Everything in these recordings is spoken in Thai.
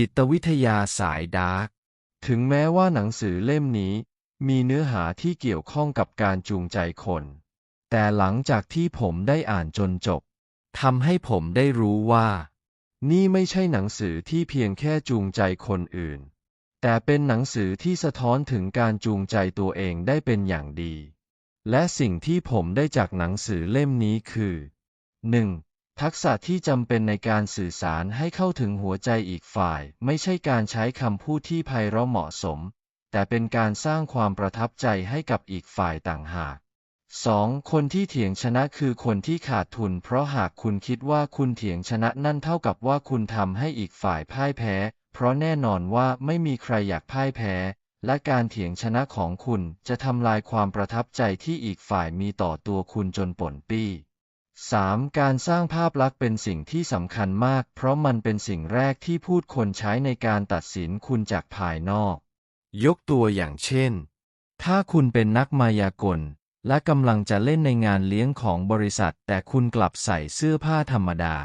จิตวิทยาสายดาร์ก ถึงแม้ว่าหนังสือเล่มนี้ มีเนื้อหาที่เกี่ยวข้องกับการจูงใจคน แต่หลังจากที่ผมได้อ่านจนจบทำให้ผมได้รู้ว่า นี่ไม่ใช่หนังสือที่เพียงแค่จูงใจคนอื่น แต่เป็นหนังสือที่สะท้อนถึงการจูงใจตัวเองได้เป็นอย่างดี และสิ่งที่ผมได้จากหนังสือเล่มนี้คือ 1. ทักษะที่จำเป็นในการสื่อสารให้เข้าถึงหัวใจอีกฝ่าย ไม่ใช่การใช้คำพูดที่ไพเราะเหมาะสม แต่เป็นการสร้างความประทับใจให้กับอีกฝ่ายต่างหาก 2. คนที่เถียงชนะคือคนที่ขาดทุน เพราะหากคุณคิดว่าคุณเถียงชนะนั่นเท่ากับว่าคุณทำให้อีกฝ่ายพ่ายแพ้ เพราะแน่นอนว่าไม่มีใครอยากพ่ายแพ้ และการเถียงชนะของคุณจะทำลายความประทับใจที่อีกฝ่ายมีต่อตัวคุณจนป่นปี้ 3. การสร้างภาพลักษณ์เป็นสิ่งที่สำคัญมาก เพราะมันเป็นสิ่งแรกที่พูดคนใช้ในการตัดสินคุณจากภายนอก ยกตัวอย่างเช่น ถ้าคุณเป็นนักมายากล และกำลังจะเล่นในงานเลี้ยงของบริษัท แต่คุณกลับใส่เสื้อผ้าธรรมดา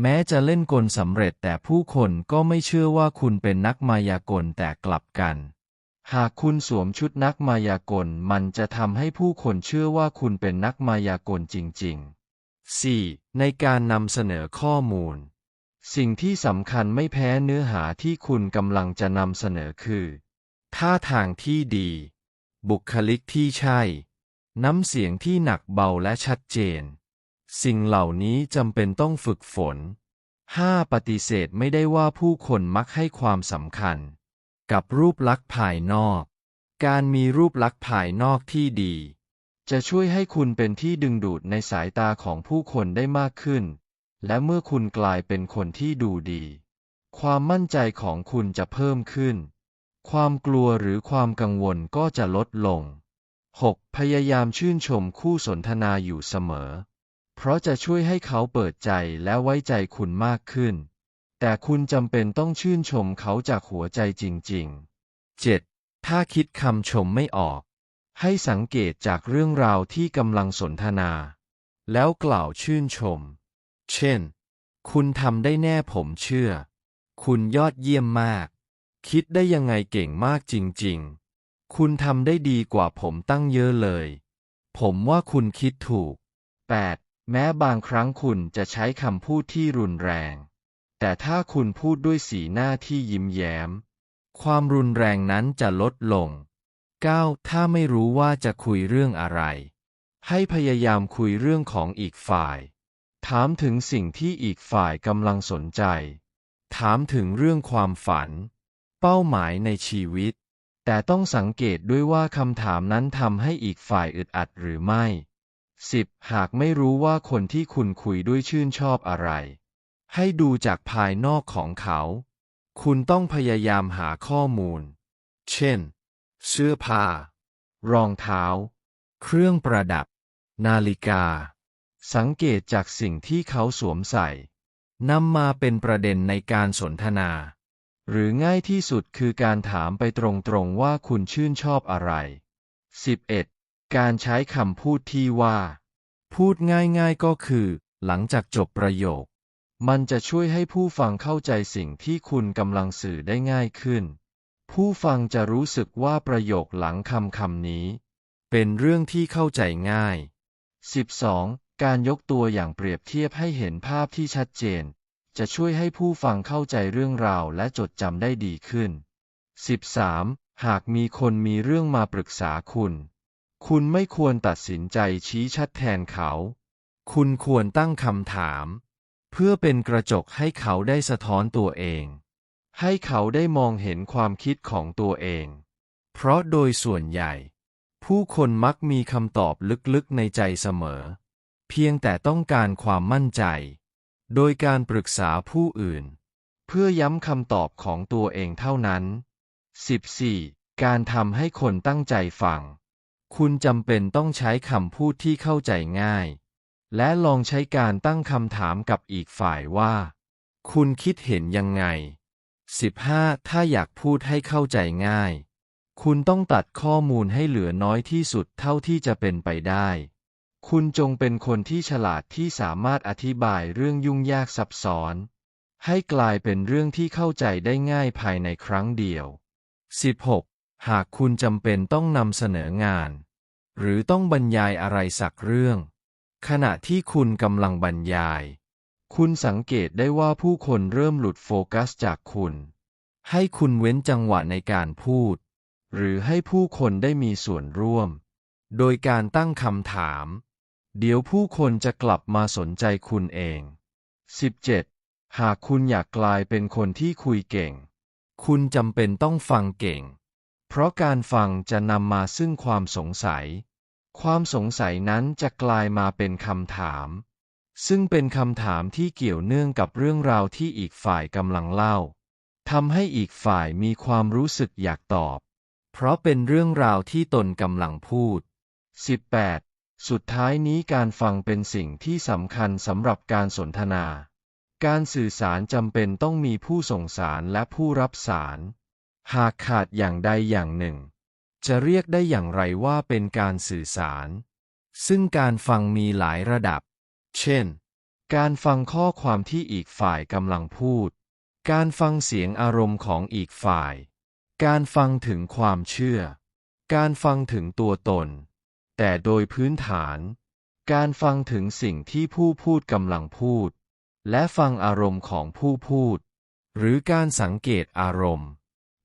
แม้จะเล่นกลสำเร็จแต่ผู้คนก็ไม่เชื่อว่าคุณเป็นนักมายากลแต่กลับกันหากคุณสวมชุดนักมายากล มันจะทำให้ผู้คนเชื่อว่าคุณเป็นนักมายากลจริง ๆ 4. ในการนำเสนอข้อมูล สิ่งที่สำคัญไม่แพ้เนื้อหาที่คุณกำลังจะนำเสนอคือ ท่าทางที่ดี บุคลิกที่ใช่ น้ำเสียงที่หนักเบาและชัดเจน สิ่งเหล่านี้จำเป็นต้องฝึกฝน 5. ปฏิเสธไม่ได้ว่าผู้คนมักให้ความสำคัญ กับรูปลักษณ์ภายนอก การมีรูปลักษณ์ภายนอกที่ดี จะช่วยให้คุณเป็นที่ดึงดูดในสายตาของผู้คนได้มากขึ้น และเมื่อคุณกลายเป็นคนที่ดูดี ความมั่นใจของคุณจะเพิ่มขึ้น ความกลัวหรือความกังวลก็จะลดลง 6. พยายามชื่นชมคู่สนทนาอยู่เสมอ เพราะจะช่วยให้เขาเปิดใจและไว้ใจคุณมากขึ้น แต่คุณจำเป็นต้องชื่นชมเขาจากหัวใจจริง ๆ 7. ถ้าคิดคำชมไม่ออก ให้สังเกตจากเรื่องราวที่กำลังสนทนา แล้วกล่าวชื่นชม เช่น คุณทำได้แน่ผมเชื่อ คุณยอดเยี่ยมมาก คิดได้ยังไงเก่งมากจริง ๆ คุณทำได้ดีกว่าผมตั้งเยอะเลย ผมว่าคุณคิดถูก 8. แม้บางครั้งคุณจะใช้คำพูดที่รุนแรง แต่ถ้าคุณพูดด้วยสีหน้าที่ยิ้มแย้ม ความรุนแรงนั้นจะลดลง 9. ถ้าไม่รู้ว่าจะคุยเรื่องอะไร ให้พยายามคุยเรื่องของอีกฝ่าย ถามถึงสิ่งที่อีกฝ่ายกำลังสนใจ ถามถึงเรื่องความฝัน เป้าหมายในชีวิต แต่ต้องสังเกตด้วยว่าคำถามนั้นทำให้อีกฝ่ายอึดอัดหรือไม่ 10. หากไม่รู้ว่าคนที่คุณคุยด้วยชื่นชอบอะไร ให้ดูจากภายนอกของเขา คุณต้องพยายามหาข้อมูล เช่น เสื้อผ้า รองเท้า เครื่องประดับ นาฬิกา สังเกตจากสิ่งที่เขาสวมใส่นำมาเป็นประเด็นในการสนทนา หรือง่ายที่สุดคือการถามไปตรงๆว่าคุณชื่นชอบอะไร 11. การใช้คำพูดที่ว่า พูดง่ายๆก็คือ หลังจากจบประโยค มันจะช่วยให้ผู้ฟังเข้าใจสิ่งที่คุณกำลังสื่อได้ง่ายขึ้น ผู้ฟังจะรู้สึกว่าประโยคหลังคำคำนี้ เป็นเรื่องที่เข้าใจง่าย 12. การยกตัวอย่างเปรียบเทียบให้เห็นภาพที่ชัดเจน จะช่วยให้ผู้ฟังเข้าใจเรื่องราวและจดจำได้ดีขึ้น 13. หากมีคนมีเรื่องมาปรึกษาคุณ คุณไม่ควรตัดสินใจชี้ชัดแทนเขา คุณควรตั้งคำถาม เพื่อเป็นกระจกให้เขาได้สะท้อนตัวเอง ให้เขาได้มองเห็นความคิดของตัวเอง เพราะโดยส่วนใหญ่ ผู้คนมักมีคำตอบลึกๆในใจเสมอ เพียงแต่ต้องการความมั่นใจ โดยการปรึกษาผู้อื่น เพื่อย้ำคำตอบของตัวเองเท่านั้น 14. การทำให้คนตั้งใจฟัง คุณจำเป็นต้องใช้คำพูดที่เข้าใจง่าย และลองใช้การตั้งคำถามกับอีกฝ่ายว่า คุณคิดเห็นยังไง 15. ถ้าอยากพูดให้เข้าใจง่าย คุณต้องตัดข้อมูลให้เหลือน้อยที่สุดเท่าที่จะเป็นไปได้ คุณจงเป็นคนที่ฉลาดที่สามารถอธิบายเรื่องยุ่งยากซับซ้อน ให้กลายเป็นเรื่องที่เข้าใจได้ง่ายภายในครั้งเดียว 16. หากคุณจำเป็นต้องนำเสนองาน หรือต้องบรรยายอะไรสักเรื่อง ขณะที่คุณกำลังบรรยาย คุณสังเกตได้ว่าผู้คนเริ่มหลุดโฟกัสจากคุณ ให้คุณเว้นจังหวะในการพูด หรือให้ผู้คนได้มีส่วนร่วม โดยการตั้งคำถาม เดี๋ยวผู้คนจะกลับมาสนใจคุณเอง 17. หากคุณอยากกลายเป็นคนที่คุยเก่ง คุณจำเป็นต้องฟังเก่ง เพราะการฟังจะนำมาซึ่งความสงสัย ความสงสัยนั้นจะกลายมาเป็นคำถาม ซึ่งเป็นคำถามที่เกี่ยวเนื่องกับเรื่องราวที่อีกฝ่ายกำลังเล่าทำให้อีกฝ่ายมีความรู้สึกอยากตอบ เพราะเป็นเรื่องราวที่ตนกำลังพูด 18. สุดท้ายนี้การฟังเป็นสิ่งที่สำคัญสำหรับการสนทนา การสื่อสารจำเป็นต้องมีผู้ส่งสารและผู้รับสาร หากขาดอย่างใดอย่างหนึ่ง จะเรียกได้อย่างไรว่าเป็นการสื่อสาร ซึ่งการฟังมีหลายระดับ เช่น การฟังข้อความที่อีกฝ่ายกำลังพูด การฟังเสียงอารมณ์ของอีกฝ่าย การฟังถึงความเชื่อ การฟังถึงตัวตน แต่โดยพื้นฐาน การฟังถึงสิ่งที่ผู้พูดกำลังพูด และฟังอารมณ์ของผู้พูด หรือการสังเกตอารมณ์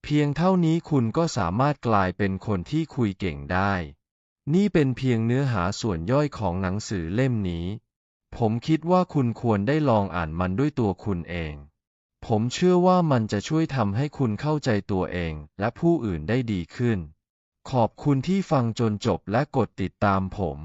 เพียงเท่านี้คุณก็สามารถกลายเป็นคนที่คุยเก่งได้ นี่เป็นเพียงเนื้อหาส่วนย่อยของหนังสือเล่มนี้ ผมคิดว่าคุณควรได้ลองอ่านมันด้วยตัวคุณเอง ผมเชื่อว่ามันจะช่วยทำให้คุณเข้าใจตัวเองและผู้อื่นได้ดีขึ้น ขอบคุณที่ฟังจนจบและกดติดตามผม